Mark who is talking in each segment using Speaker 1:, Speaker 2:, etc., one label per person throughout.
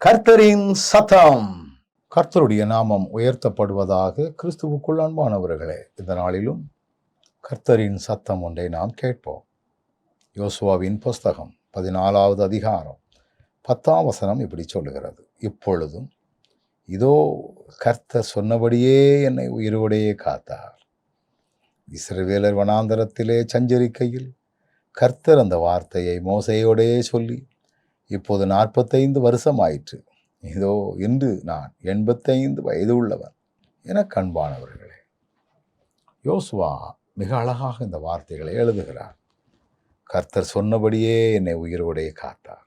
Speaker 1: கர்த்தரின் சத்தம். கர்த்தருடைய நாமம் உயர்த்தப்படுவதாக கிறிஸ்துவுக்குள் அன்பானவர்களே இந்த நாளிலும் கர்த்தரின் சத்தம் ஒன்றை நாம் கேட்போம். யோசுவாவின் புஸ்தகம் பதினாலாவது அதிகாரம் பத்தாம் வசனம் இப்படி சொல்லுகிறது. இப்பொழுதும் இதோ கர்த்தர் சொன்னபடியே என்னை உயிரோடையே காத்தார். இஸ்ரவேலர் வனாந்தரத்திலே சஞ்சரிக்கையில் கர்த்தர் அந்த வார்த்தையை மோசையோடே சொல்லி இப்போது நாற்பத்தைந்து வருஷம் ஆயிற்று இதோ இன்று நான் எண்பத்தைந்து வயது உள்ளவன் என கண்பானவர்களே. யோசுவா மிக அழகாக இந்த வார்த்தைகளை எழுதுகிறார். கர்த்தர் சொன்னபடியே என்னை உயிரோடைய காத்தார்.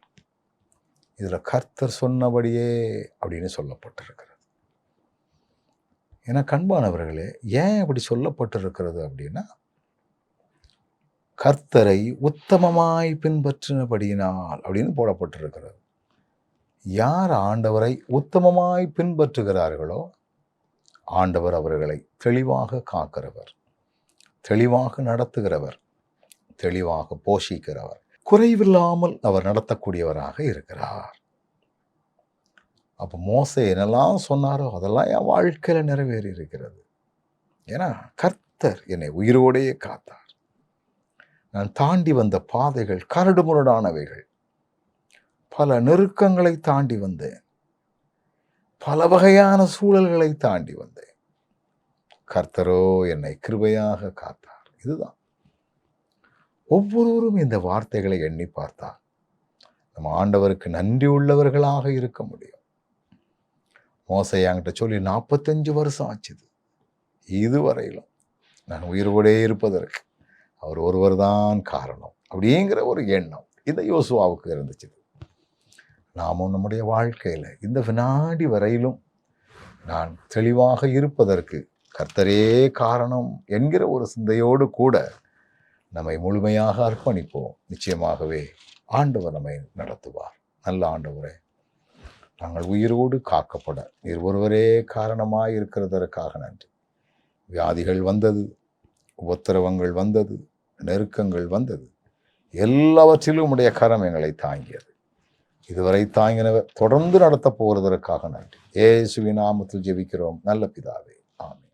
Speaker 1: இதில் கர்த்தர் சொன்னபடியே அப்படின்னு சொல்லப்பட்டிருக்கிறது. என கண்பானவர்களே ஏன் அப்படி சொல்லப்பட்டிருக்கிறது அப்படின்னா கர்த்தரை உத்தமமாய் பின்பற்றினபடியினால் அப்படின்னு போடப்பட்டிருக்கிறது. யார் ஆண்டவரை உத்தமமாய் பின்பற்றுகிறார்களோ ஆண்டவர் அவர்களை தெளிவாக காக்கிறவர் தெளிவாக நடத்துகிறவர் தெளிவாக போஷிக்கிறவர். குறைவில்லாமல் அவர் நடத்தக்கூடியவராக இருக்கிறார். அப்போ மோசை என்னெல்லாம் சொன்னாரோ அதெல்லாம் என் வாழ்க்கையில் நிறைவேறி இருக்கிறது ஏன்னா கர்த்தர் என்னை உயிரோடையே காத்தார். நான் தாண்டி வந்த பாதைகள் கரடுமுரடானவைகள். பல நெருக்கங்களை தாண்டி வந்தேன். பல வகையான சூழல்களை தாண்டி வந்தேன். கர்த்தரோ என்னை கிருபையாக காத்தார். இதுதான். ஒவ்வொருவரும் இந்த வார்த்தைகளை எண்ணி பார்த்தால் நம்ம ஆண்டவருக்கு நன்றி உள்ளவர்களாக இருக்க முடியும். மோசை என்கிட்ட சொல்லி நாற்பத்தஞ்சு வருஷம் ஆச்சுது. இதுவரையிலும் நான் உயிரோடே இருப்பதற்கு. அவர் ஒருவர் தான் காரணம் அப்படிங்கிற ஒரு எண்ணம் இந்த யோசுவாவுக்கு இருந்துச்சு நாமும் நம்முடைய வாழ்க்கையில் இந்த வினாடி வரையிலும் நான் தெளிவாக இருப்பதற்கு கர்த்தரே காரணம் என்கிற ஒரு சிந்தையோடு கூட நம்மை முழுமையாக அர்ப்பணிப்போம். நிச்சயமாகவே ஆண்டவர் நம்மை நடத்துவார். நல்ல ஆண்டவரே நாங்கள் உயிரோடு காக்கப்பட நீர் ஒருவரே காரணமாக இருக்கிறதற்காக நன்றி. வியாதிகள் வந்தது உபத்திரவங்கள் வந்தது நெருக்கங்கள் வந்தது. எல்லாவற்றிலும் உடைய கரம் எங்களை தாங்கியது. இதுவரை தாங்கினவர் தொடர்ந்து நடத்த போகிறதற்காக நன்றி. ஏசுவி நாமத்தில் ஜெபிக்கிறோம். நல்ல பிதாவே. ஆமே